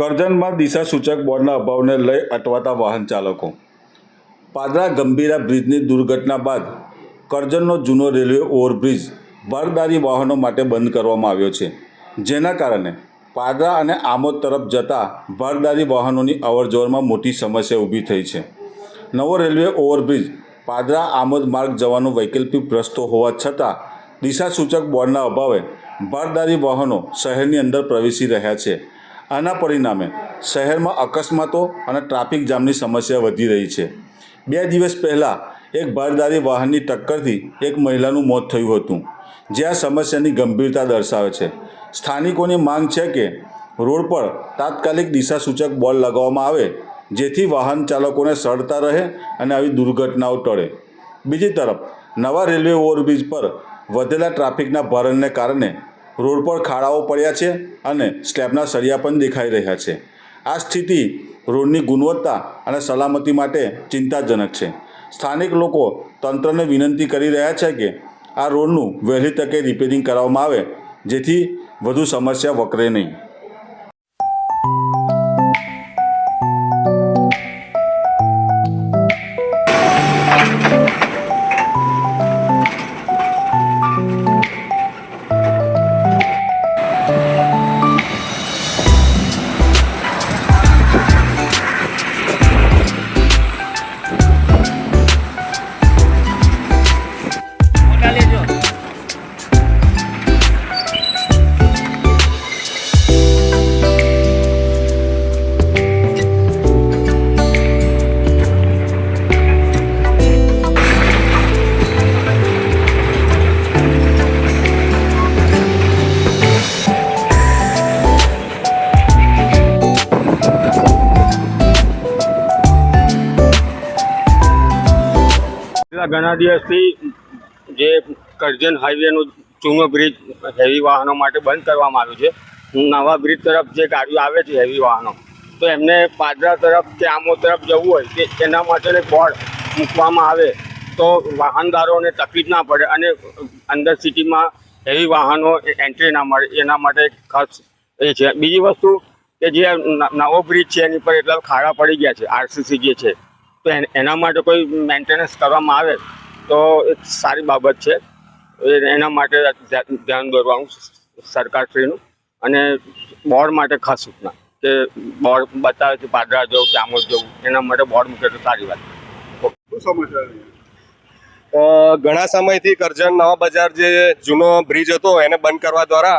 કરજણમાં દિશા સૂચક બોર્ડના અભાવને લઈ અટવાતા વાહન ચાલકો. પાદરા ગંભીરા બ્રિજની દુર્ઘટના બાદ કરજણનો જૂનો રેલવે ઓવરબ્રિજ ભારદારી વાહનો માટે બંધ કરવામાં આવ્યો છે. જેના કારણે પાદરા અને આમોદ તરફ જતા ભારદારી વાહનોની અવરજવરમાં મોટી સમસ્યા ઊભી થઈ છે. નવો રેલવે ઓવરબ્રિજ પાદરા આમોદ માર્ગ જવાનો વૈકલ્પિક રસ્તો હોવા છતાં દિશા સૂચક બોર્ડના અભાવે ભારદારી વાહનો શહેરની અંદર પ્રવેશી રહ્યા છે. આના પરિણામે શહેરમાં અકસ્માતો અને ટ્રાફિક જામની સમસ્યા વધી રહી છે. બે દિવસ પહેલાં એક ભારદારી વાહનની ટક્કરથી એક મહિલાનું મોત થયું હતું, જે આ સમસ્યાની ગંભીરતા દર્શાવે છે. સ્થાનિકોની માંગ છે કે રોડ પર તાત્કાલિક દિશાસૂચક બોલ લગાવવામાં આવે, જેથી વાહન ચાલકોને સરળતા રહે અને આવી દુર્ઘટનાઓ ટળે. બીજી તરફ, નવા રેલવે ઓવરબ્રિજ પર વધેલા ટ્રાફિકના ભારણને કારણે રોડ પર ખાડાઓ પડ્યા છે અને સ્લેબના સળિયા પણ દેખાઈ રહ્યા છે. આ સ્થિતિ રોડની ગુણવત્તા અને સલામતી માટે ચિંતાજનક છે. સ્થાનિક લોકો તંત્રને વિનંતી કરી રહ્યા છે કે આ રોડનું વહેલી તકે રિપેરિંગ કરવામાં આવે, જેથી વધુ સમસ્યા વકરે નહીં. છેલ્લા ઘણા દિવસથી જે કરજણ હાઈવેનો જૂનો બ્રિજ હેવી વાહનો માટે બંધ કરવામાં આવ્યો છે. નવા બ્રિજ તરફ જે ગાડીઓ આવે છે હેવી વાહનો, તો એમને પાદરા તરફ કે આમો તરફ જવું હોય કે એના માટેને બોર્ડ મૂકવામાં આવે, તો વાહનદારોને તકલીફ ના પડે અને અંદર સિટીમાં હેવી વાહનો એન્ટ્રી ના મળે, એના માટે ખાસ એ છે. બીજી વસ્તુ કે જે નવો બ્રિજ છે એની પર એટલા ખાડા પડી ગયા છે, આરસીસી જે છે તો એન- એના માટે કોઈ મેન્ટેનન્સ કરવામાં આવે તો એક સારી બાબત છે. એ- એના માટે ધ્યાન દોરવાનું સરકારશ્રીનું અને બોર્ડ માટે ખાસ સૂચના કે બોર્ડ બતાવે છે પાદરા જવું કે આમોદ જવું એના માટે બોર્ડ મૂકે તો સારી વાત. અ, ઘણા સમયથી કરજણ નવા બજાર જે જૂનો બ્રિજ હતો એને બંધ કરવા દ્વારા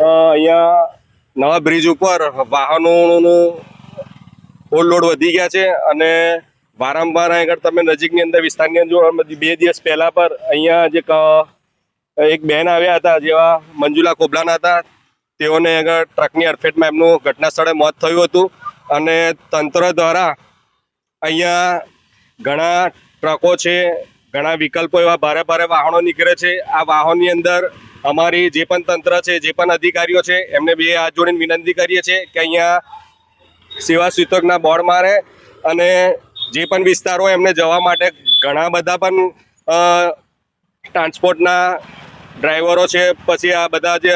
અ, અહીંયા નવા બ્રિજ ઉપર વાહનોનું ઓવરલોડ વધી ગયા છે અને વારંવાર આગળ તમે નજીકની અંદર વિસ્તારની અંદર બે દિવસ પહેલાં પર અહીંયા જે એક બેન આવ્યા હતા જેવા મંજુલા કોબલાના હતા. તેઓને આગળ ટ્રકની અડફેટમાં એમનું ઘટના સ્થળે મોત થયું હતું અને તંત્ર દ્વારા અહીંયા ઘણા ટ્રકો છે, ઘણા વિકલ્પો એવા ભારે ભારે વાહનો નીકળે છે. આ વાહનની અંદર અમારી જે પણ તંત્ર છે, જે પણ અધિકારીઓ છે, એમને બે હાથ જોડીને વિનંતી કરીએ છીએ કે અહીંયા સેવા સૂચકના બોર્ડ મારે અને જે પણ વિસ્તારો એમને જવા માટે ઘણા બધા પણ ટ્રાન્સપોર્ટના ડ્રાઈવરો છે. પછી આ બધા જે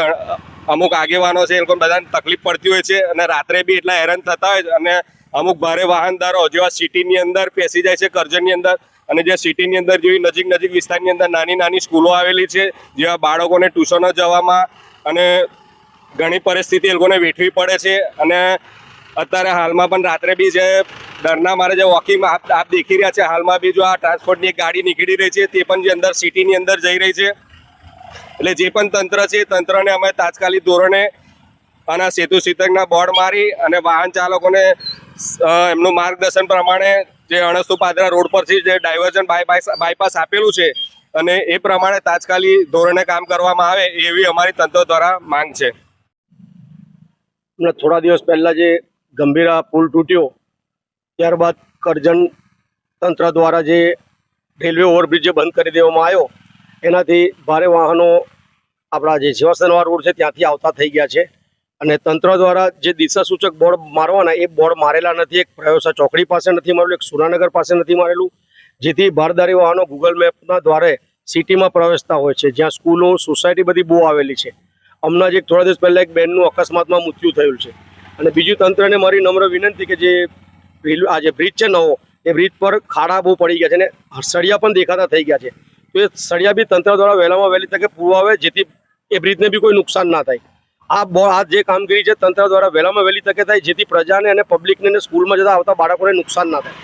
અમુક આગેવાનો છે, એ લોકોને બધાને તકલીફ પડતી હોય છે અને રાત્રે બી એટલા હેરાન થતા હોય અને અમુક ભારે વાહનદારો જેવા સિટીની અંદર પેસી જાય છે, કરજણની અંદર. અને જે સિટીની અંદર જેવી નજીક નજીક વિસ્તારની અંદર નાની નાની સ્કૂલો આવેલી છે, જેવા બાળકોને ટ્યુશનો જવામાં અને ઘણી પરિસ્થિતિ એ લોકોને વેઠવી પડે છે. અને અત્યારે હાલમાં પણ રાત્રે બી જે ડરના મારે જે વોકિંગ આપ દેખી રહ્યા છે, હાલમાં બી જો આ ટ્રાન્સપોર્ટની ગાડી નીકળી રહી છે, તે પણ જે અંદર સિટીની અંદર જઈ રહી છે. એટલે જે પણ તંત્ર છે, તંત્રને અમે તાત્કાલિક ધોરણે આના સેતુ સિતકના બોર્ડ મારી અને વાહન ચાલકોને એમનું માર્ગદર્શન પ્રમાણે જે અણસ્તુ પાદરા રોડ પરથી જે ડાયવર્ઝન બાયપાસ આપેલું છે અને એ પ્રમાણે તાત્કાલિક ધોરણે કામ કરવામાં આવે એવી અમારી તંત્ર દ્વારા માંગ છે. થોડા દિવસ પહેલા જે ગંભીરા પુલ તૂટ્યો ત્યારબાદ કરજણ તંત્ર દ્વારા જે રેલવે ઓવરબ્રિજ બંધ કરી દેવામાં આવ્યો, એનાથી ભારે વાહનો આપણા જે શિવાસનવા રોડ છે ત્યાંથી આવતા થઈ ગયા છે. અને તંત્ર દ્વારા જે દિશા સૂચક બોર્ડ મારવાના, એ બોર્ડ મારેલા નથી, એક પ્રયોસા ચોકડી પાસે નથી મારેલું, એક સુરાનગર પાસે નથી મારેલું, જેથી ભારદારી વાહનો ગૂગલ મેપના દ્વારે સિટીમાં પ્રવેશતા હોય છે, જ્યાં સ્કૂલો, સોસાયટી બધી બહુ આવેલી છે. હમણાં જ એક થોડા દિવસ પહેલાં એક બેનનું અકસ્માતમાં મૃત્યુ થયું છે. અને બીજું તંત્રને મારી નમ્ર વિનંતી કે જે આ જે બ્રિજ છે નવો, એ બ્રિજ પર ખાડા બહુ પડી ગયા છે અને સળિયા પણ દેખાતા થઈ ગયા છે. તો એ સળિયા બી તંત્ર દ્વારા વહેલામાં વહેલી તકે પૂરવા આવે જેથી એ બ્રિજને બી કોઈ નુકસાન ના થાય. આ આ જે કામગીરી છે તંત્ર દ્વારા વહેલામાં વહેલી તકે થાય જેથી પ્રજાને અને પબ્લિકને સ્કૂલમાં જતા આવતા બાળકોને નુકસાન ના થાય.